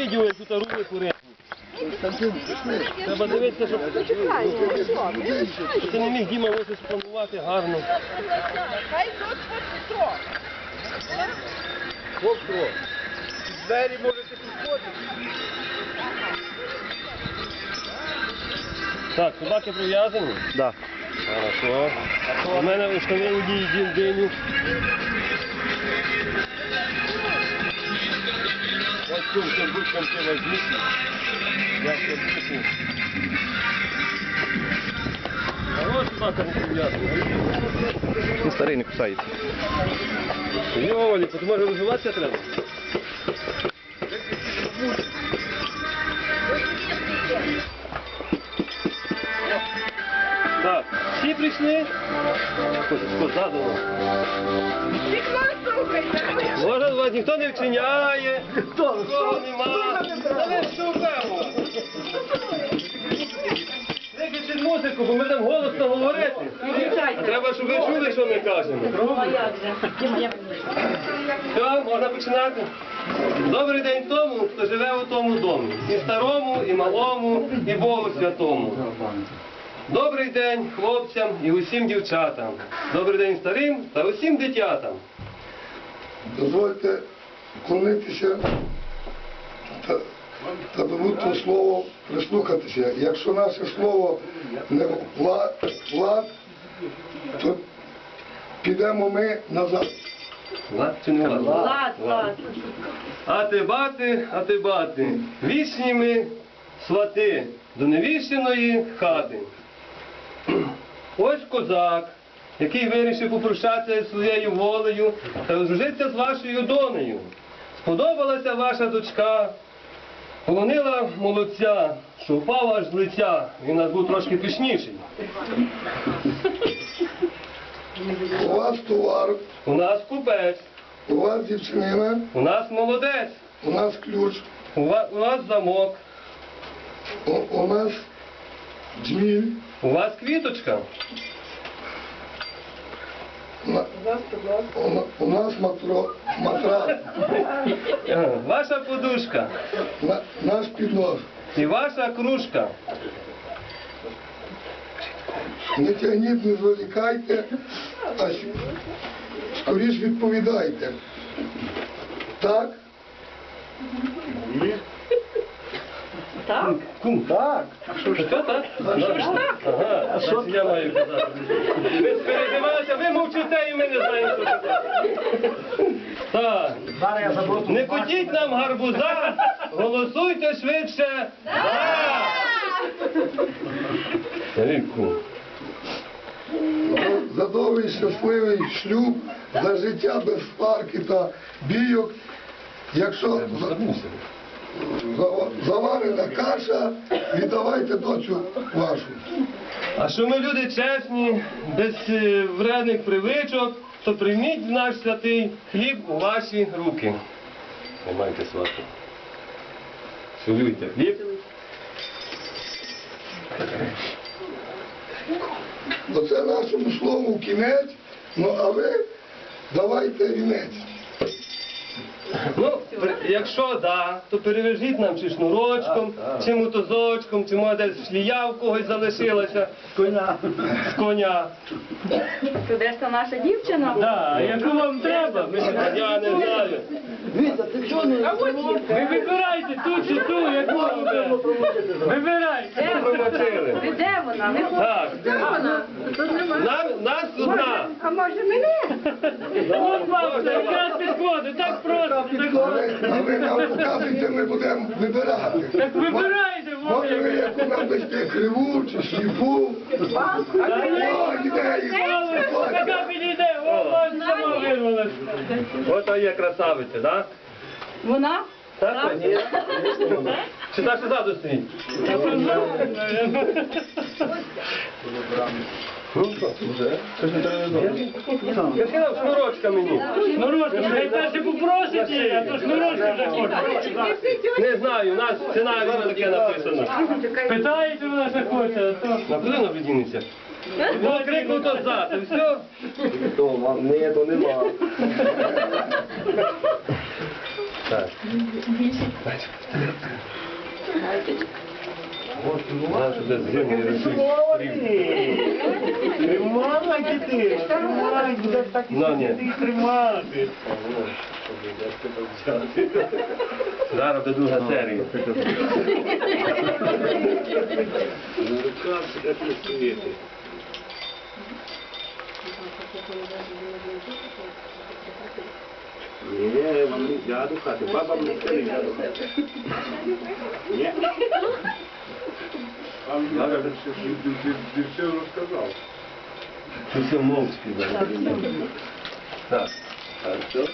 Відео, як тут рули курити. Треба дивитися, щоб ти не міг Діма ось спланувати гарно. Хай тут Петро. Хлопцю, двері можете підходити. Так, собаки прив'язані? Да. Хорошо. У мене встановили дії дінь Ось цим сердучком ти возьміть. Я все буду. А ось собака не прив'язана. Ну, старий не кусається. Йолі, тут може розвиватися треба? Прийшли? Може, вас ніхто не вчиняє, нікого нема. Та ви що певно? Виключіть музику, бо ми там голосно говорити. А треба, щоб ви чули, що ми кажемо. Все, можна починати. Добрий день тому, хто живе у тому домі. І старому, і малому, і Богу святому. Добрий день хлопцям і усім дівчатам. Добрий день старим та усім дитятам. Дозвольте вклонитися та, та до слово прислухатися. Якщо наше слово не влад, влад то підемо ми назад. Лад чи не лад? Лад, лад. А ти бати, а ти бати, вічні ми свати до невіщеної хати. Ось козак, який вирішив попрощатися зі своєю волею та розжитися з вашою донею. Сподобалася ваша дочка, полонила молодця, що впав аж з лиця, він нас був трошки пишніший. У вас товар, У нас купець, у вас дівчинина, у нас молодець, у нас ключ, у ва- у нас замок, у, у нас джміль, у вас квіточка. на- у, на- у нас матро, матрас, Ага, Ваша подушка на, наш піднос. і ваша кружка. Не тягніть, не зволікайте, а щ- скоріш відповідайте. Так? Так? Кум. Так. Що ж так? Що ж так? Ага, а що я маю казати? Ви переживалися, ви мовчите і ми не знаємо, що казати. Так. Не кутіть нам гарбуза, голосуйте швидше. Так. Старий. За- довгий щасливий шлюб, за життя без сварки та бійок. Якщо за- за- заварена каша, віддавайте доцю вашу. А що ми люди чесні, без е, вредних привичок, то прийміть в наш святий хліб у ваші руки. Тримайте свату. Цілуйте хліб. Оце нашому слову кінець, ну а ви давайте вінець. Ну, якщо да, то перевяжіть нам чи шнурочком, чи мотозочком, чи може десь шлія в когось залишилася. З коня. З коня. То де ж та наша дівчина? Да, яку вам треба? Ми ж я не знаю. Ви вибирайте ту чи ту, яку вам треба. Вибирайте. Де Промочили. Ви де вона? Тут нема. Нам, нас одна. А може мене? От бабця, якраз підходить, так просто. А Так, ви, а нам показуйте, ми будемо вибирати. так вибирайте, Може ви Вовк. яку нам дасте криву чи сліпу? О, ідеї. Така підійде, о, сама вирвалась. Ото є красавиця, да? Вона? Так? Ні. Чи та, що ззаду стоїть? Ну що, вже? Щось не треба додому. Я сказав, шнурочка мені. Шнурочка, хай перше попросить її, а то шнурочка вже хоче. Не знаю, у нас в сценарії таке написано. Питаєте, вона що хоче, а то... На куди вона видінеться? Ну, крикнуто ззад, і все. Ні, то нема. Так. Знаєш, де згинний рисуй. Тримала дитина, тримай, буде так Ну, і тримати. Зараз буде друга серія. Ні, вам не можна до хати, баба не можна до хати. Ні. Вам все розказав. Ти все зараз. Так. Все.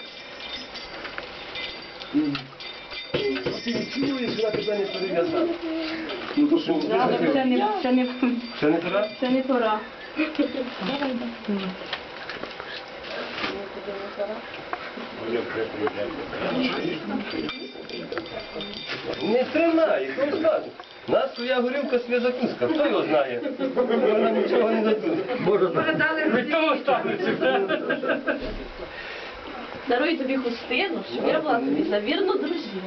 Ти відчуєш, що тебе не перев'язав. Ну то що? Це не, це не, Ще не пора? це не пора. Не тримай, хто скаже. Нас своя горілка, своя. Хто його знає? Вона нічого не дадуть. Від того станеться. Дарую тобі хустину, щоб я була тобі за вірну дружину.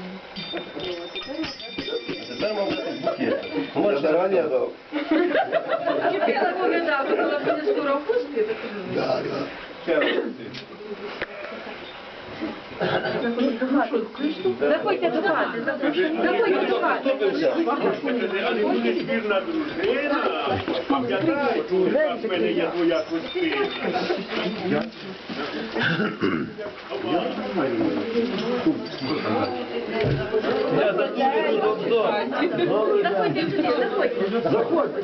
Тепер мав дати букет. Може, Зарані дав. Кипіла пам'ятав, коли буде скоро хустки, так Да, да. Заходьте до хати, заходьте до хати. Буде вірна дружина. Пам'ятай, що в мене є твоя хустина. Я затуплю тут обзор. Заходьте сюди, заходьте.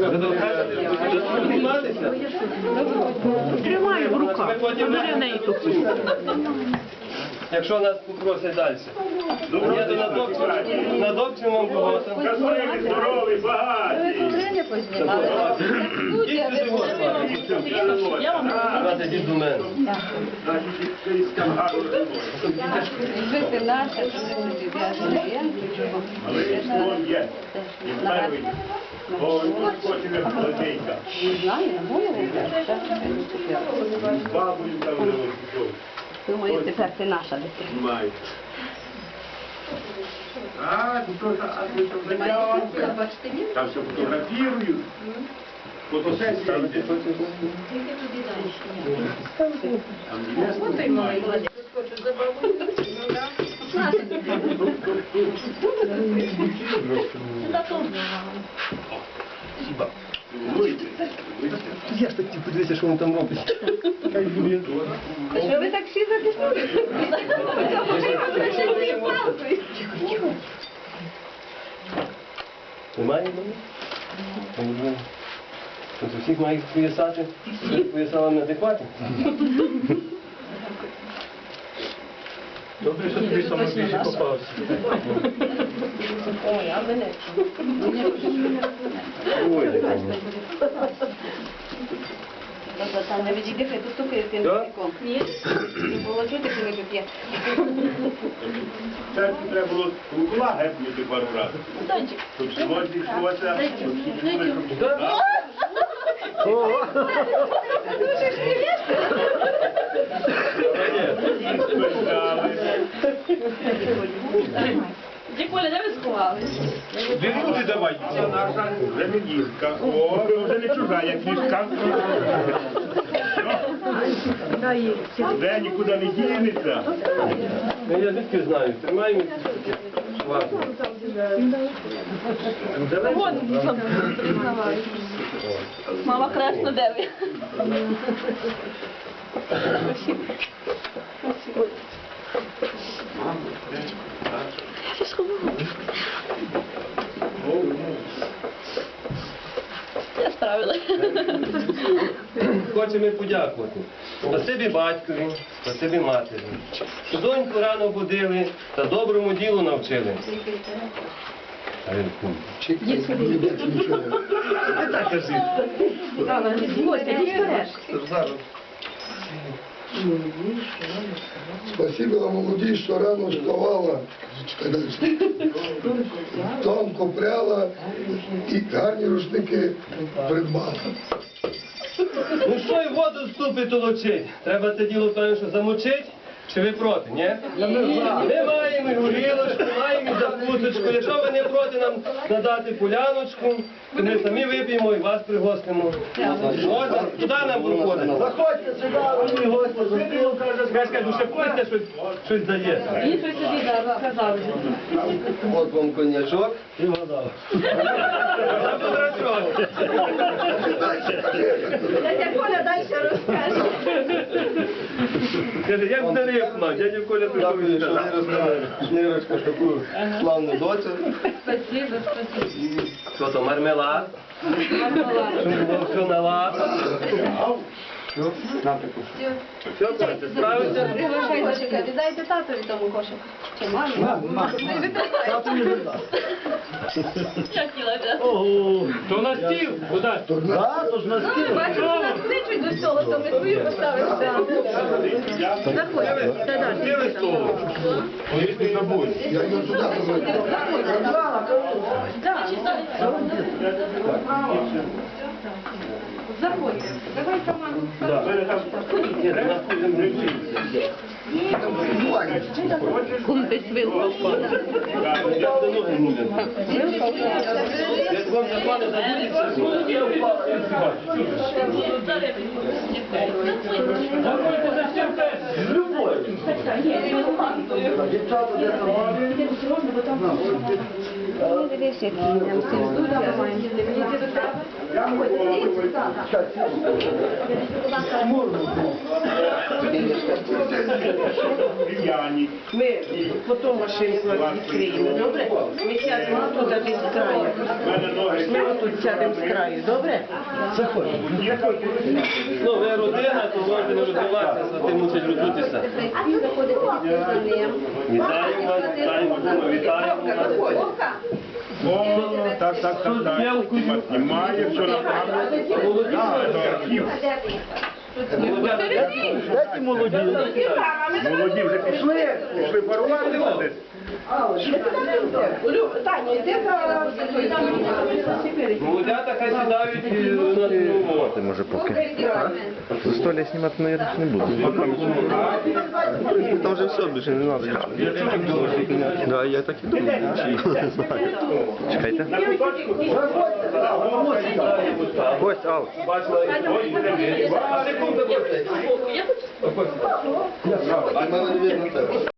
Ви до зніматися? Тримаю в руках. Бери в неї ту Якщо нас попросять далі. Я то на допчим вам погодам. Щасливі, здорові, багаті. Їдь сюди, Господи. Я вам Давайте йдіть до мене. Це із Кангару Але є. І перший. Він хоче не холодненька. З бабою там не розійшов. Думаю, тепер ти наша дитина. Знімає. А, тут то, а то. Там все фотографірують. Фотосесія йде. Там є Я ж так подивися, що він там робить. Що ви так всі затиснули? Немає мене? Тут у всіх мають поясати, поясала неадекватні. Добре, що тобі саме більше попався. Ой, а мене. Ой, Там не відійди, хай тут стукає тим Що? язиком. Ні. Не було чути, коли п'є. Це треба було кукла гепнути пару разів. Дончик. Тут сьогодні шлося, тут чули, що Да? спитали. Діколя, де ви сховались? Вірути давай. Це наша ремедівка. О, вже не чужа, як кішка. Де нікуди не дінеться. Ну, Я звідки знаю, тримаємо. Ладно. Давай. Мама красно де ви? Я сховала. Я справилась. Хочемо подякувати. Спасибі батькові, спасибі матері. Що доньку рано будили та доброму ділу навчили. Не вперед. Спасибо вам, молоді, що рано вставала. Тонко пряла і гарні рушники придбала. Ну що й воду з ступи толочить? Треба це діло перше замочить, Чи ви проти, ні? Ми маємо і горілочку, маємо і закусочку. Якщо ви не проти нам надати поляночку, то ми самі вип'ємо і вас пригостимо. Можна? Куди нам проходити? Заходьте сюди, ви стіл, каже, Скажи, скажи, ще Костя щось, щось дає. Він щось собі да, сказав. От вам коньячок. І вода. Подрачок. Коля далі розкаже. Каже, як це рипно, дядя Коля Дякую, прийшов що сказав. розказали Нирочка таку славну доцю. Спасибо, спасибо. Що то, мармелад? Щоб було все на лад. Все, справиться? Приглашайте, віддайте татові тому кошик. Чи мамі? Ого, то на стіл? Куди? Да, то ж на стіл. Бачите, нас кличуть до столу, то ми свою поставимо. Заходьте. Та-да. Сіли столу. Не забудь. Я йду туди, позвоню. Заходьте. Давай команду. Вчиться. Кумтесь вилку. Як вам заклади забудеться. Заходьте за всім з любов'ю. Дівчата, де там? Дивись, які нам цензура Рів'яні. Ми потім машинку відкриємо, добре? Ми сядемо тут а з краю. Ми тут сядемо з краю, добре? Ну, ви родина, то можете не розвиватися, а ти мусить роздутися. Вітаємо вас, вітаємо, вітаємо вас. О, так, так, так, так. Знімає, все направо. Так, то архів. Молоді вже пішли, пішли парувати десь. Таня, йди Молодята хай сідають і на другому. Ти може поки. Застолья знімати, мабуть, не буду. Там вже все, більше не треба. Да, я так і думаю. Чекайте. Кость, ау. Бачила, а секунду, Костя. А мене не видно тебе.